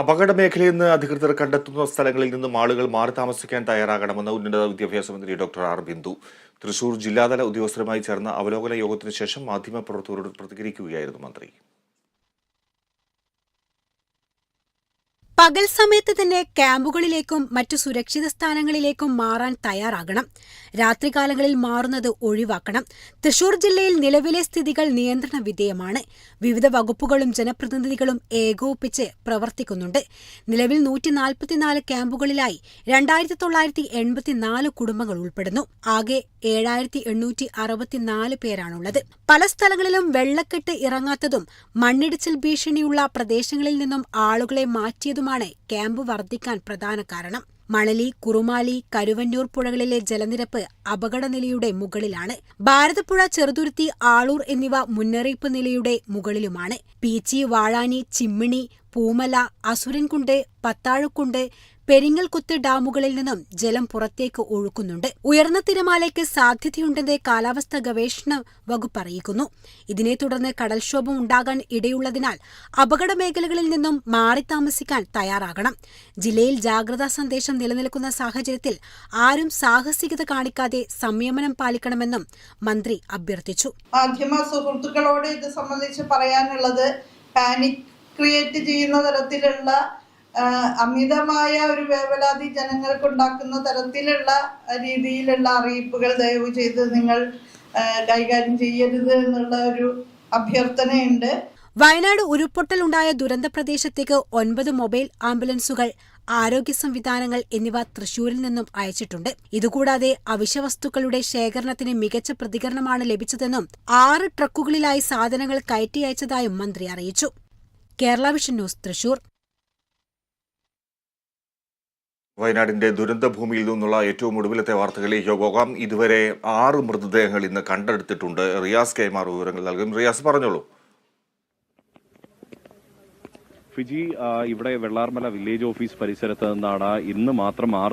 അപകട മേഖലയിൽ നിന്ന് അധികൃതർ കണ്ടെത്തുന്ന സ്ഥലങ്ങളിൽ നിന്നും ആളുകൾ മാറി താമസിക്കാൻ തയ്യാറാകണമെന്ന് ഉന്നത വിദ്യാഭ്യാസ മന്ത്രി ഡോക്ടർ ആർ ബിന്ദു. തൃശൂർ ജില്ലാതല ഉദ്യോഗസ്ഥരുമായി ചേർന്ന അവലോകന യോഗത്തിനു ശേഷം മാധ്യമപ്രവർത്തകരോട് പ്രതികരിക്കുകയായിരുന്നു മന്ത്രി. പകൽ സമയത്ത് തന്നെ ക്യാമ്പുകളിലേക്കും മറ്റു സുരക്ഷിത സ്ഥാനങ്ങളിലേക്കും മാറാൻ തയ്യാറാകണം. രാത്രികാലങ്ങളിൽ മാറുന്നത് ഒഴിവാക്കണം. തൃശൂർ ജില്ലയിൽ നിലവിലെ സ്ഥിതികൾ നിയന്ത്രണ വിധേയമാണ്. വിവിധ വകുപ്പുകളും ജനപ്രതിനിധികളും ഏകോപിപ്പിച്ച് പ്രവർത്തിക്കുന്നുണ്ട്. നിലവിൽ നൂറ്റി നാൽപ്പത്തിനാല് ക്യാമ്പുകളിലായി രണ്ടായിരത്തി തൊള്ളായിരത്തി എൺപത്തിനാല് കുടുംബങ്ങൾ ഉൾപ്പെടുന്നു. ആകെ ഏഴായിരത്തി എണ്ണൂറ്റി അറുപത്തിനാല് പേരാണുള്ളത്. പല സ്ഥലങ്ങളിലും വെള്ളക്കെട്ട് ഇറങ്ങാത്തതും മണ്ണിടിച്ചിൽ ഭീഷണിയുള്ള പ്രദേശങ്ങളിൽ നിന്നും ആളുകളെ മാറ്റിയതുമാണ് ക്യാമ്പ് വർദ്ധിക്കാൻ പ്രധാന കാരണം. മണലി കുറുമാലി കരുവന്നൂർ പുഴകളിലെ ജലനിരപ്പ് അപകടനിലയുടെ മുകളിലാണ്. ഭാരതപ്പുഴ ചെറുതുരുത്തി ആളൂർ എന്നിവ മുന്നറിയിപ്പ് നിലയുടെ മുകളിലുമാണ്. പീച്ചി വാഴാനി ചിമ്മിണി പൂമല അസുരൻകുണ്ട് പത്താഴക്കുണ്ട് പെരിങ്ങൽകുത്ത് ഡാമുകളിൽ നിന്നും ജലം പുറത്തേക്ക് ഒഴുക്കുന്നുണ്ട്. ഉയർന്ന തിരമാലയ്ക്ക് സാധ്യതയുണ്ടെന്ന് കാലാവസ്ഥാ ഗവേഷണ വകുപ്പ് അറിയിക്കുന്നു. ഇതിനെ തുടർന്ന് കടൽക്ഷോഭം ഉണ്ടാകാൻ ഇടയുള്ളതിനാൽ അപകട മേഖലകളിൽ നിന്നും മാറി താമസിക്കാൻ തയ്യാറാകണം. ജില്ലയിൽ ജാഗ്രതാ സന്ദേശം നിലനിൽക്കുന്ന സാഹചര്യത്തിൽ ആരും സാഹസികത കാണിക്കാതെ സംയമനം പാലിക്കണമെന്നും മന്ത്രി അഭ്യർത്ഥിച്ചു. മാധ്യമ സുഹൃത്തുക്കളോട് ഇത് സംബന്ധിച്ച് പറയാനുള്ളത് പാനിക് ക്രിയേറ്റ് ചെയ്യുന്ന തരത്തിലുള്ള അമിതമായ ഒരു വേവലാതി ജനങ്ങൾക്ക് ഉണ്ടാക്കുന്ന തരത്തിലുള്ള രീതിയിലുള്ള അറിയിപ്പുകൾ ദയവ് ചെയ്ത് നിങ്ങൾ കൈകാര്യം ചെയ്യരുത് എന്നുള്ള ഒരു അഭ്യർത്ഥനയുണ്ട്. വയനാട് ഉരുൾപൊട്ടൽ ഉണ്ടായ ദുരന്ത പ്രദേശത്തേക്ക് ഒൻപത് മൊബൈൽ ആംബുലൻസുകൾ ആരോഗ്യ സംവിധാനങ്ങൾ എന്നിവ തൃശൂരിൽ നിന്നും അയച്ചിട്ടുണ്ട്. ഇതുകൂടാതെ അവശ്യവസ്തുക്കളുടെ ശേഖരണത്തിന് മികച്ച പ്രതികരണമാണ് ലഭിച്ചതെന്നും ആറ് ട്രക്കുകളിലായി സാധനങ്ങൾ കയറ്റി അയച്ചതായും മന്ത്രി അറിയിച്ചു. Kerala vision news Thrissur. വയനാടിന്റെ ദുരന്തഭൂമിയിൽ നിന്നുള്ള ഏറ്റവും ഒടുവിലത്തെ വാർത്തകളിലേക്ക് പോകാം ഇതുവരെ ആറ് മൃതദേഹങ്ങൾ ഇന്ന് കണ്ടെടുത്തിട്ടുണ്ട്. റിയാസ് കൈമാർ വിവരങ്ങൾ നൽകും. റിയാസ് പറഞ്ഞോളൂ. ഫിജി ഇവിടെ വെള്ളാർമല വില്ലേജ് ഓഫീസ് പരിസരത്ത് നിന്നാണ് ഇന്ന് മാത്രം ആറ്